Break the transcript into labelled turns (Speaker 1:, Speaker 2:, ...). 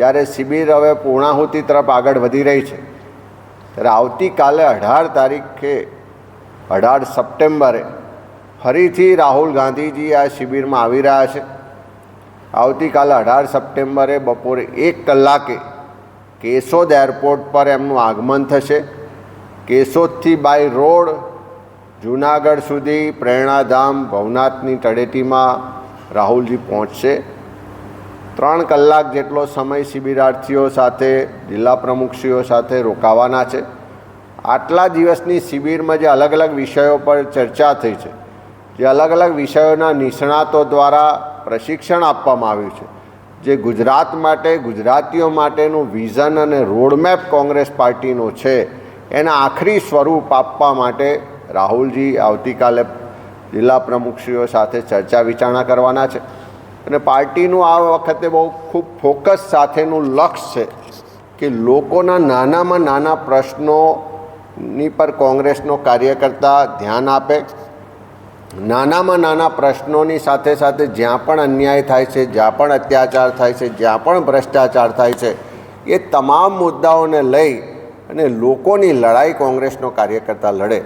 Speaker 1: ત્યારે શિબિર હવે પૂર્ણાહુતિ તરફ આગળ વધી રહી છે. ત્યારે આવતીકાલે અઢાર તારીખે, અઢાર સપ્ટેમ્બરે ફરીથી રાહુલ ગાંધીજી આ શિબિરમાં આવી રહ્યા છે. આવતીકાલે અઢાર સપ્ટેમ્બરે બપોરે એક કલાકે કેશોદ એરપોર્ટ પર એમનું આગમન થશે. કેશોદથી બાય રોડ જૂનાગઢ સુધી પ્રેરણાધામ ભવનાથની તળેટીમાં રાહુલજી પહોંચશે. ત્રણ કલાક જેટલો સમય શિબિરાર્થીઓ સાથે, જિલ્લા પ્રમુખશ્રીઓ સાથે રોકાવાના છે. આટલા દિવસની શિબિરમાં જે અલગ અલગ વિષયો પર ચર્ચા થઈ છે, જે અલગ અલગ વિષયોના નિષ્ણાતો દ્વારા પ્રશિક્ષણ આપવામાં આવ્યું છે, જે ગુજરાત માટે, ગુજરાતીઓ માટેનું વિઝન અને રોડમેપ કોંગ્રેસ પાર્ટીનો છે, એના આખરી સ્વરૂપ આપવા માટે રાહુલજી આવતીકાલે જિલ્લા પ્રમુખશ્રીઓ સાથે ચર્ચા વિચારણા કરવાના છે. અને પાર્ટીનું આ વખતે બહુ ખૂબ ફોકસ સાથેનું લક્ષ છે કે લોકોના નાનામાં નાના પ્રશ્નોની પર કોંગ્રેસનો કાર્યકર્તા ધ્યાન આપે. નાનામાં નાના પ્રશ્નોની સાથે સાથે જ્યાં પણ અન્યાય થાય છે, જ્યાં પણ અત્યાચાર થાય છે, જ્યાં પણ ભ્રષ્ટાચાર થાય છે, એ તમામ મુદ્દાઓને લઈ અને લોકોની લડાઈ કોંગ્રેસનો કાર્યકર્તા લડે.